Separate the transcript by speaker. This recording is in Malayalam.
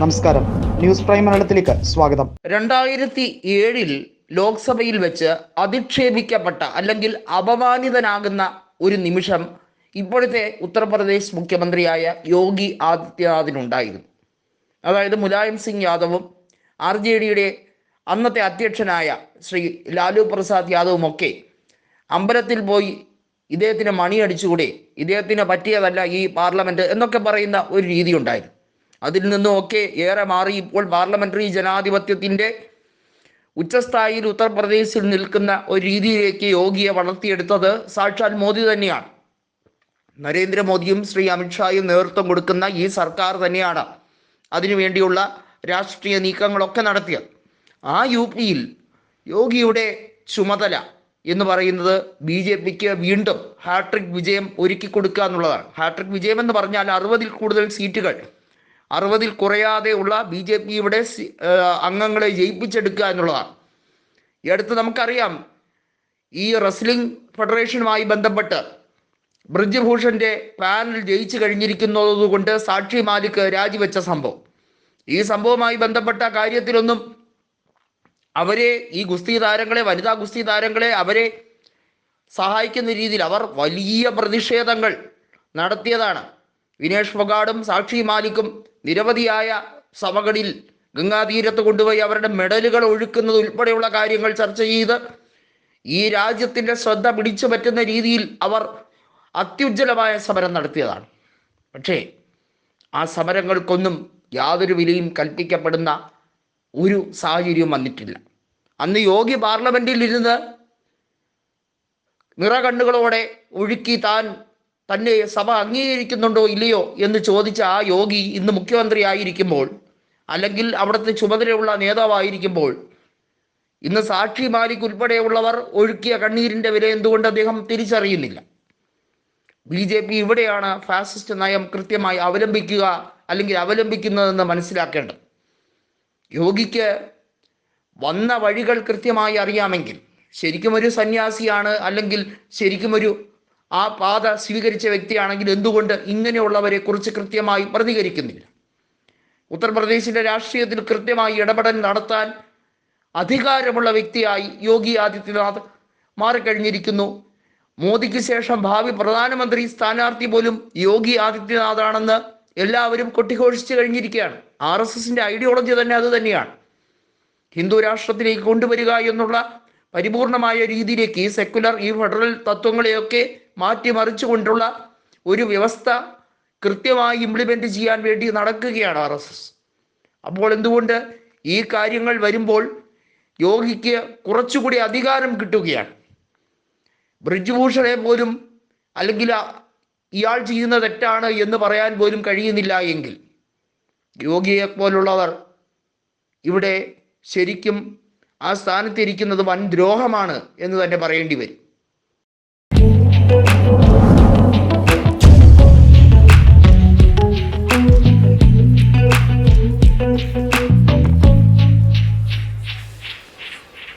Speaker 1: നമസ്കാരം. ന്യൂസ് പ്രൈം മലയാളത്തിലേക്ക് സ്വാഗതം.
Speaker 2: രണ്ടായിരത്തി ഏഴിൽ ലോക്സഭയിൽ വെച്ച് അധിക്ഷേപിക്കപ്പെട്ട അല്ലെങ്കിൽ അപമാനിതനാകുന്ന ഒരു നിമിഷം ഇപ്പോഴത്തെ ഉത്തർപ്രദേശ് മുഖ്യമന്ത്രിയായ യോഗി ആദിത്യനാഥിനുണ്ടായിരുന്നു. അതായത് മുലായം സിംഗ് യാദവും ആർ ജെ ഡിയുടെ അന്നത്തെ അധ്യക്ഷനായ ശ്രീ ലാലു പ്രസാദ് യാദവുമൊക്കെ അമ്പലത്തിൽ പോയി ഇദ്ദേഹത്തിന് മണിയടിച്ചുകൂടെ ഇദ്ദേഹത്തിന് പറ്റിയതല്ല ഈ പാർലമെന്റ് എന്നൊക്കെ പറയുന്ന ഒരു രീതി ഉണ്ടായിരുന്നു അതിൽ നിന്നുമൊക്കെ ഏറെ മാറി ഇപ്പോൾ പാർലമെന്ററി ജനാധിപത്യത്തിന്റെ ഉച്ചസ്ഥായിയിൽ ഉത്തർപ്രദേശിൽ നിൽക്കുന്ന ഒരു രീതിയിലേക്ക് യോഗിയെ വളർത്തിയെടുത്തത് സാക്ഷാൽ മോദി തന്നെയാണ്. നരേന്ദ്രമോദിയും ശ്രീ അമിത്ഷായും നേതൃത്വം കൊടുക്കുന്ന ഈ സർക്കാർ തന്നെയാണ് അതിനുവേണ്ടിയുള്ള രാഷ്ട്രീയ നീക്കങ്ങളൊക്കെ നടത്തിയത്. ആ യു പിയിൽ യോഗിയുടെ ചുമതല എന്ന് പറയുന്നത് ബി ജെ പിക്ക് വീണ്ടും ഹാട്രിക് വിജയം ഒരുക്കി കൊടുക്കുക എന്നുള്ളതാണ്. ഹാട്രിക് വിജയം എന്ന് പറഞ്ഞാൽ അറുപതിൽ കൂടുതൽ സീറ്റുകൾ അറുപതിൽ കുറയാതെ ഉള്ള ബി ജെ പിയുടെ അംഗങ്ങളെ ജയിപ്പിച്ചെടുക്കുക എന്നുള്ളതാണ്. ഈ അടുത്ത് നമുക്കറിയാം ഈ റെസ്ലിംഗ് ഫെഡറേഷനുമായി ബന്ധപ്പെട്ട് ബ്രിജ്ഭൂഷന്റെ പാനൽ ജയിച്ചു കഴിഞ്ഞിരിക്കുന്നതുകൊണ്ട് സാക്ഷി മാലിക് രാജിവെച്ച സംഭവം. ഈ സംഭവവുമായി ബന്ധപ്പെട്ട കാര്യത്തിലൊന്നും അവരെ ഈ ഗുസ്തി താരങ്ങളെ വനിതാ ഗുസ്തി താരങ്ങളെ അവരെ സഹായിക്കുന്ന രീതിയിൽ അവർ വലിയ പ്രതിഷേധങ്ങൾ നടത്തിയതാണ്. വിനേഷ് ഫൊഗാഡും സാക്ഷി മാലിക്കും നിരവധിയായ സഭകളിൽ ഗംഗാതീരത്ത് കൊണ്ടുപോയി അവരുടെ മെഡലുകൾ ഒഴുക്കുന്നത് ഉൾപ്പെടെയുള്ള കാര്യങ്ങൾ ചർച്ച ചെയ്ത് ഈ രാജ്യത്തിന്റെ ശ്രദ്ധ പിടിച്ചു പറ്റുന്ന രീതിയിൽ അവർ അത്യുജ്വലമായ സമരം നടത്തിയതാണ്. പക്ഷേ ആ സമരങ്ങൾക്കൊന്നും യാതൊരു വിലയും കൽപ്പിക്കപ്പെടുന്ന ഒരു സാഹചര്യവും വന്നിട്ടില്ല. അന്ന് യോഗി പാർലമെന്റിൽ ഇരുന്ന് നിറകണ്ണുകളോടെ ഒഴുക്കി താൻ തന്നെ സഭ അംഗീകരിക്കുന്നുണ്ടോ ഇല്ലയോ എന്ന് ചോദിച്ച ആ യോഗി ഇന്ന് മുഖ്യമന്ത്രിയായിരിക്കുമ്പോൾ അല്ലെങ്കിൽ അവിടുത്തെ ചുമതലയുള്ള നേതാവായിരിക്കുമ്പോൾ ഇന്ന് സാക്ഷി മാലിക് ഉൾപ്പെടെയുള്ളവർ ഒഴുക്കിയ കണ്ണീരിന്റെ വില എന്തുകൊണ്ട് അദ്ദേഹം തിരിച്ചറിയുന്നില്ല? ബി ജെ പി ഇവിടെയാണ് ഫാസിസ്റ്റ് നയം കൃത്യമായി അവലംബിക്കുക അല്ലെങ്കിൽ അവലംബിക്കുന്നതെന്ന് മനസ്സിലാക്കേണ്ടത്. യോഗിക്ക് വന്ന വഴികൾ കൃത്യമായി അറിയാമെങ്കിൽ ശരിക്കും ഒരു സന്യാസിയാണ് അല്ലെങ്കിൽ ശരിക്കും ഒരു ആ പാത സ്വീകരിച്ച വ്യക്തിയാണെങ്കിൽ എന്തുകൊണ്ട് ഇങ്ങനെയുള്ളവരെ കുറിച്ച് കൃത്യമായി പ്രതികരിക്കുന്നില്ല? ഉത്തർപ്രദേശിന്റെ രാഷ്ട്രീയത്തിൽ കൃത്യമായി ഇടപെടൽ നടത്താൻ അധികാരമുള്ള വ്യക്തിയായി യോഗി ആദിത്യനാഥ് മാറിക്കഴിഞ്ഞിരിക്കുന്നു. മോദിക്ക് ശേഷം ഭാവി പ്രധാനമന്ത്രി സ്ഥാനാർത്ഥി പോലും യോഗി ആദിത്യനാഥാണെന്ന് എല്ലാവരും കൊട്ടിഘോഷിച്ചു കഴിഞ്ഞിരിക്കുകയാണ്. ആർ എസ് എസിന്റെ ഐഡിയോളജി തന്നെ അത് തന്നെയാണ്. ഹിന്ദു രാഷ്ട്രത്തിലേക്ക് കൊണ്ടുവരിക എന്നുള്ള പരിപൂർണമായ രീതിയിലേക്ക് ഈ സെക്കുലർ ഈ ഫെഡറൽ തത്വങ്ങളെയൊക്കെ മാറ്റിമറിച്ചുകൊണ്ടുള്ള ഒരു വ്യവസ്ഥ കൃത്യമായി ഇംപ്ലിമെന്റ് ചെയ്യാൻ വേണ്ടി നടക്കുകയാണ് ആർ എസ് എസ് അപ്പോൾ എന്തുകൊണ്ട് ഈ കാര്യങ്ങൾ വരുമ്പോൾ യോഗിക്ക് കുറച്ചുകൂടി അധികാരം കിട്ടുകയാണ്? ബ്രിജ്ഭൂഷണെ പോലും അല്ലെങ്കിൽ ഇയാൾ ചെയ്യുന്ന തെറ്റാണ് എന്ന് പറയാൻ പോലും കഴിയുന്നില്ല എങ്കിൽ യോഗിയെ പോലുള്ളവർ ഇവിടെ ശരിക്കും ആ സ്ഥാനത്തിരിക്കുന്നത് വൻ ദ്രോഹമാണ് എന്ന് തന്നെ പറയേണ്ടി വരും.